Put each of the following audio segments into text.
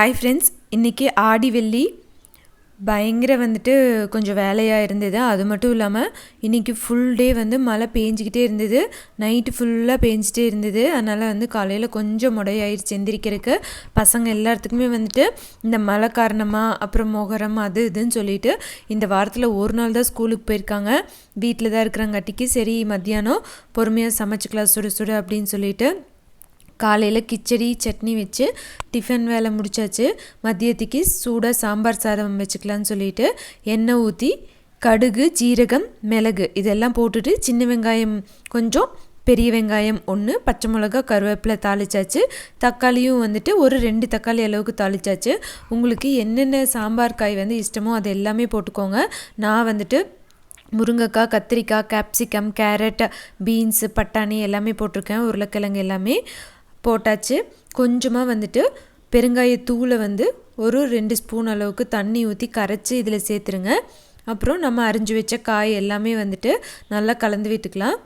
Hi friends இன்றைக்கி ஆடி வெள்ளி. பயங்கர வந்துட்டு கொஞ்சம் வேலையாக இருந்தது. அது மட்டும் இல்லாமல் இன்றைக்கி ஃபுல் டே வந்து மழை பேஞ்சிக்கிட்டே இருந்தது. நைட்டு ஃபுல்லாக பேஞ்சிட்டே இருந்தது. அதனால் வந்து காலையில் கொஞ்சம் முடையாயிருச்சு எந்திரிக்கிறதுக்கு. பசங்க எல்லாத்துக்குமே வந்துட்டு இந்த மழை காரணமாக அப்புறம் மொகரம் அது இதுன்னு சொல்லிட்டு இந்த வாரத்தில் ஒரு நாள் தான் ஸ்கூலுக்கு போயிருக்காங்க. வீட்டில் தான் இருக்கிறங்காட்டிக்கு சரி மத்தியானம் பொறுமையாக சமைச்சிக்கலாம் சுடு சுடு அப்படின்னு சொல்லிட்டு காலையில் கிச்சடி சட்னி வச்சு டிஃபன் வேலை முடிச்சாச்சு. மதியத்துக்கு சூடாக சாம்பார் சாதம் வச்சுக்கலான்னு சொல்லிட்டு எண்ணெய் ஊற்றி கடுகு ஜீரகம் மிளகு இதெல்லாம் போட்டுட்டு சின்ன வெங்காயம் கொஞ்சம் பெரிய வெங்காயம் ஒன்று பச்சை மிளகா கருவேப்பிலை தாளிச்சாச்சு. தக்காளியும் வந்துட்டு ஒரு ரெண்டு தக்காளி அளவுக்கு தாளிச்சாச்சு. உங்களுக்கு என்னென்ன சாம்பார் காய் வந்து இஷ்டமோ அது எல்லாமே போட்டுக்கோங்க. நான் வந்துட்டு முருங்கைக்காய் கத்திரிக்காய் கேப்சிகம் கேரட் பீன்ஸு பட்டாணி எல்லாமே போட்டிருக்கேன் உருளைக்கிழங்கு எல்லாமே. போட்டாச்சு. கொஞ்சமாக வந்துட்டு பெருங்காயத்தூளை வந்து ஒரு ரெண்டு ஸ்பூன் அளவுக்கு தண்ணி ஊற்றி கரைச்சி இதில் சேர்த்துருங்க. அப்புறம் நம்ம அரிஞ்சு வச்ச காய் எல்லாமே வந்துட்டு நல்லா கலந்து விட்டுக்கலாம்.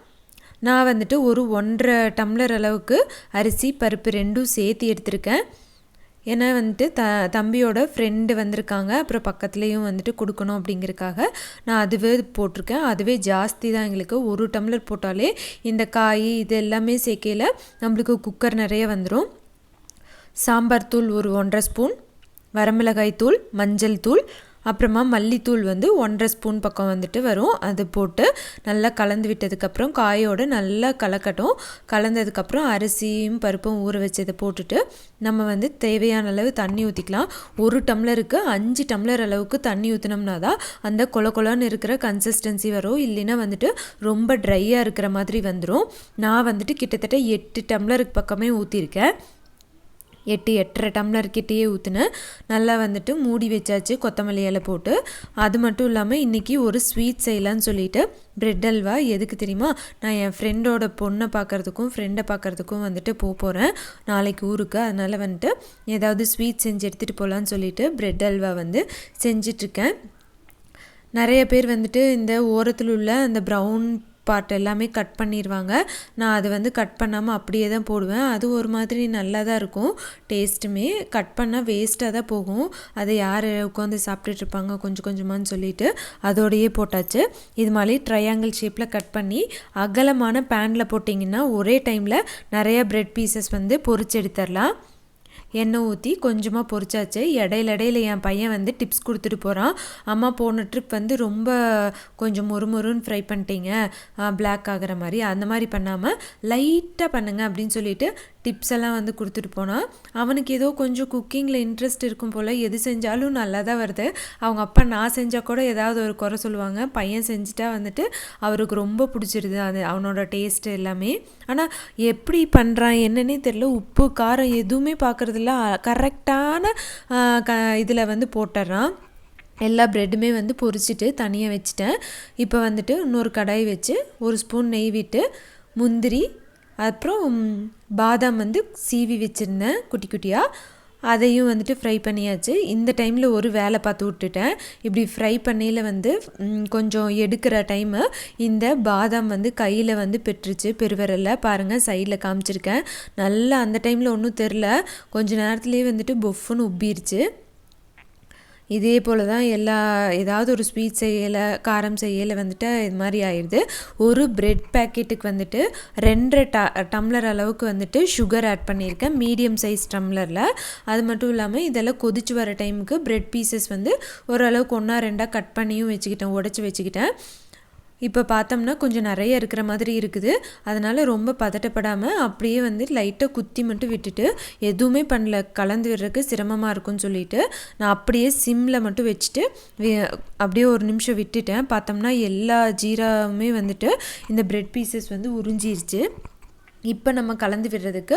நான் வந்துட்டு ஒரு ஒன்றரை டம்ளர் அளவுக்கு அரிசி பருப்பு ரெண்டும் சேர்த்து எடுத்திருக்கேன். ஏன்னா வந்துட்டு த தம்பியோட ஃப்ரெண்டு வந்திருக்காங்க. அப்புறம் பக்கத்துலேயும் வந்துட்டு கொடுக்கணும் அப்படிங்கிறதுக்காக நான் அதுவே போட்டிருக்கேன். அதுவே ஜாஸ்தி தான் எங்களுக்கு. ஒரு டம்ளர் போட்டாலே இந்த காய் இது எல்லாமே சேர்க்கையில் நம்மளுக்கு குக்கர் நிறைய வந்துடும் சாம்பார் தூள் ஒரு ஒன்றரை ஸ்பூன் வரமிளகாய் தூள் மஞ்சள் தூள் அப்புறமா மல்லித்தூள் வந்து ஒன்றரை ஸ்பூன் பக்கம் வந்துட்டு வரும். அது போட்டு நல்லா கலந்து விட்டதுக்கப்புறம் காயோடு நல்லா கலக்கட்டும். கலந்ததுக்கப்புறம் அரிசியும் பருப்பும் ஊற வச்சதை போட்டுட்டு நம்ம வந்து தேவையான அளவு தண்ணி ஊற்றிக்கலாம் ஒரு டம்ளருக்கு அஞ்சு டம்ளர் அளவுக்கு தண்ணி ஊற்றினோம்னா தான் அந்த கொல கொலன்னு இருக்கிற கன்சிஸ்டன்சி வரும். இல்லைன்னா வந்துட்டு ரொம்ப ட்ரையாக இருக்கிற மாதிரி வந்துடும் நான் வந்துட்டு கிட்டத்தட்ட எட்டு டம்ளருக்கு பக்கமே ஊற்றிருக்கேன் எட்டு எட்டரை டம்ளர்கிட்டேயே ஊற்றினேன் ஊற்றுனேன் நல்லா வந்துட்டு மூடி வச்சாச்சு கொத்தமல்லி இலை போட்டு. அது மட்டும் இல்லாமல் இன்றைக்கி ஒரு ஸ்வீட் செய்யலான்னு சொல்லிட்டு ப்ரெட் அல்வா எதுக்கு தெரியுமா? நான் என் ஃப்ரெண்டோட பொண்ணை பார்க்குறதுக்கும் ஃப்ரெண்டை பார்க்குறதுக்கும் வந்துட்டு போக போகிறேன் நாளைக்கு ஊருக்கு. அதனால் வந்துட்டு ஏதாவது ஸ்வீட் செஞ்சு எடுத்துகிட்டு போகலான்னு சொல்லிட்டு ப்ரெட் அல்வா வந்து செஞ்சிட்ருக்கேன் நிறைய பேர் வந்துட்டு இந்த ஓரத்தில் உள்ள அந்த ப்ரௌன் பார்ட் எல்லாமே கட் பண்ணிடுவாங்க நான் அதை வந்து கட் பண்ணாமல் அப்படியே தான் போடுவேன். அது ஒரு மாதிரி நல்லா தான் இருக்கும். டேஸ்ட்டுமே கட் பண்ணால் வேஸ்ட்டாக தான் போகும். அதை யார் உட்காந்து சாப்பிட்டுட்ருப்பாங்க கொஞ்சம் கொஞ்சமானு சொல்லிட்டு அதோடையே போட்டாச்சு. இது மாதிரி ட்ரையாங்கிள் ஷேப்பில் கட் பண்ணி அகலமான பேனில் போட்டிங்கன்னா ஒரே டைமில் நிறைய ப்ரெட் பீசஸ் வந்து பொறிச்சு எடுத்துடலாம். எண்ணெய் ஊற்றி கொஞ்சமாக பொரிச்சாச்சு. இடையில இடையில என் பையன் வந்து டிப்ஸ் கொடுத்துட்டு போகிறான் அம்மா போன ட்ரிப் வந்து ரொம்ப கொஞ்சம் மொறுமொறுன்னு ஃப்ரை பண்ணிட்டீங்க பிளாக் ஆகிற மாதிரி. அந்த மாதிரி பண்ணாமல் லைட்டாக பண்ணுங்க அப்படின்னு சொல்லிட்டு டிப்ஸ் எல்லாம் வந்து கொடுத்துட்டு போனால் அவனுக்கு ஏதோ கொஞ்சம் குக்கிங்கில் இன்ட்ரெஸ்ட் இருக்கும் போல் எது செஞ்சாலும் நல்லா தான் வருது. அவங்க அப்பா நான் செஞ்சால் கூட ஏதாவது ஒரு குறை சொல்லுவாங்க. பையன் செஞ்சுட்டா வந்துட்டு அவருக்கு ரொம்ப பிடிச்சிருது அது அவனோட டேஸ்ட்டு எல்லாமே. ஆனால் எப்படி பண்ணுறான் என்னன்னே தெரில உப்பு காரம் எதுவுமே பார்க்குறதில்ல கரெக்டான க இதில் வந்து போட்டுடுறான் எல்லா ப்ரெட்டுமே வந்து பொரிச்சிட்டு தனியாக வச்சுட்டேன். இப்போ வந்துட்டு இன்னொரு கடாய் வச்சு ஒரு ஸ்பூன் நெய் விட்டு முந்திரி அப்புறம் பாதாம் வந்து சீவி வச்சுருந்தேன் குட்டி குட்டியாக அதையும் வந்துட்டு ஃப்ரை பண்ணியாச்சு. இந்த டைமில் ஒரு வேலை பார்த்து விட்டுட்டேன். இப்படி ஃப்ரை பண்ணையில் வந்து கொஞ்சம் எடுக்கிற டைமு இந்த பாதாம் வந்து கையில் வந்து பெற்றுச்சு பெருவரலில். பாருங்கள் சைடில் காமிச்சிருக்கேன். நல்லா அந்த டைமில் ஒன்றும் தெரில கொஞ்ச நேரத்துலேயே வந்துட்டு பொஃப்னு உப்பிருச்சு. இதே போல் தான் எல்லா ஏதாவது ஒரு ஸ்வீட் செய்யலை காரம் செய்யலை வந்துட்டு இது மாதிரி ஆயிடுது. ஒரு பிரெட் பேக்கெட்டுக்கு வந்துட்டு ரெண்டரை ட டம்ளர் அளவுக்கு வந்துட்டு சுகர் ஆட் பண்ணியிருக்கேன். மீடியம் சைஸ் டம்ளரில் அது மட்டும் இல்லாமல் இதெல்லாம் கொதிச்சு வர டைமுக்கு பிரெட் பீசஸ் வந்து ஓரளவுக்கு ஒன்றா ரெண்டாக கட் பண்ணியும் வச்சுக்கிட்டேன் உடச்சி வச்சுக்கிட்டேன். இப்போ பார்த்தோம்னா கொஞ்சம் நிறைய இருக்கிற மாதிரி இருக்குது. அதனால் ரொம்ப பதட்டப்படாமல் அப்படியே வந்து லைட்டாக குத்தி மட்டும் விட்டுட்டு எதுவுமே பண்ணல கலந்து விடுறதுக்கு சிரமமாக இருக்கும்னு சொல்லிட்டு நான் அப்படியே சிம்மில் மட்டும் வச்சுட்டு அப்படியே ஒரு நிமிஷம் விட்டுட்டேன். பார்த்தோம்னா எல்லா ஜீராவுமே வந்துட்டு இந்த ப்ரெட் பீசஸ் வந்து உறிஞ்சிருச்சு. இப்போ நம்ம கலந்து விடுறதுக்கு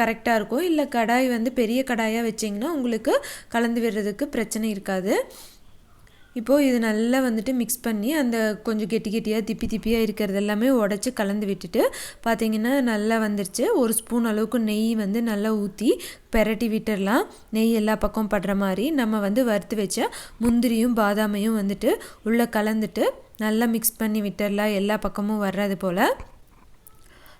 கரெக்டாக இருக்கும். இல்லை கடாய் வந்து பெரிய கடாயாக வச்சிங்கன்னா உங்களுக்கு கலந்து விடுறதுக்கு பிரச்சனை இருக்காது. இப்போது இது நல்லா வந்துட்டு மிக்ஸ் பண்ணி அந்த கொஞ்சம் கெட்டி கெட்டியாக திப்பி திப்பியாக இருக்கிறது எல்லாமே உடச்சி கலந்து விட்டுட்டு பார்த்திங்கன்னா நல்லா வந்துருச்சு. ஒரு ஸ்பூன் அளவுக்கு நெய் வந்து நல்லா ஊற்றி பெரட்டி விட்டுடலாம் நெய் எல்லா பக்கம் படுற மாதிரி நம்ம வந்து வறுத்து வச்ச முந்திரியும் பாதாமையும் வந்துட்டு உள்ளே கலந்துட்டு நல்லா மிக்ஸ் பண்ணி விட்டுடலாம் எல்லா பக்கமும் வர்றது போல்.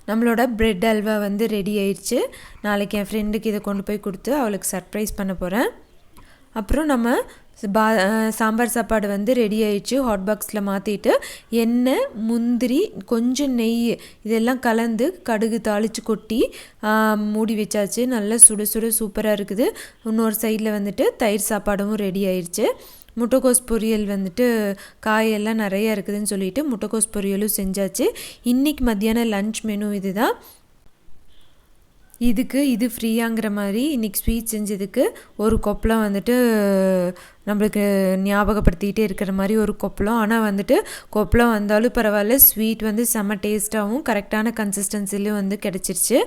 நம்மளோட ப்ரெட் அல்வா வந்து ரெடி ஆயிடுச்சு நாளைக்கு என் ஃப்ரெண்டுக்கு இதை கொண்டு போய் கொடுத்து அவளுக்கு சர்ப்ரைஸ் பண்ண போகிறேன் அப்புறம் நம்ம பா சாம்பார் சாப்பாடு வந்து ரெடி ஆயிடுச்சு. ஹாட் பாக்ஸில் மாற்றிட்டு எண்ணெய் முந்திரி கொஞ்சம் நெய் இதெல்லாம் கலந்து கடுகு தாளித்து கொட்டி மூடி வச்சாச்சு. நல்லா சுட சுட சூப்பராக இருக்குது. இன்னொரு சைடில் வந்துட்டு தயிர் சாப்பாடும் ரெடி ஆயிடுச்சு முட்டைக்கோஸ் பொரியல் வந்துட்டு காயெல்லாம் நிறையா இருக்குதுன்னு சொல்லிட்டு முட்டைக்கோஸ் பொரியலும் செஞ்சாச்சு. இன்றைக்கி மத்தியானம் லன்ச் மெனு இதுதான். இதுக்கு இது ஃப்ரீயாங்கிற மாதிரி இன்றைக்கி ஸ்வீட் செஞ்சதுக்கு ஒரு கொப்பளம் வந்துட்டு நம்மளுக்கு ஞாபகப்படுத்திகிட்டே இருக்கிற மாதிரி ஒரு கொப்பளம். ஆனால் வந்துட்டு கொப்பளம் வந்தாலும் பரவாயில்ல ஸ்வீட் வந்து செம்ம டேஸ்ட்டாகவும் கரெக்டான கன்சிஸ்டன்சிலையும் வந்து கிடச்சிருச்சு.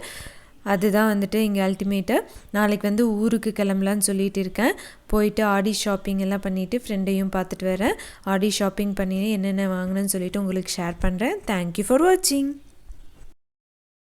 அதுதான் வந்துட்டு இங்கே அல்டிமேட்டாக நாளைக்கு வந்து ஊருக்கு கிளம்பலான்னு சொல்லிட்டு இருக்கேன். போயிட்டு ஆடி ஷாப்பிங் எல்லாம் பண்ணிவிட்டு ஃப்ரெண்டையும் பார்த்துட்டு வரேன். ஆடி ஷாப்பிங் பண்ணி என்னென்ன வாங்கினேன்னு சொல்லிவிட்டு உங்களுக்கு ஷேர் பண்ணுறேன் தேங்க்யூ ஃபார் வாட்சிங்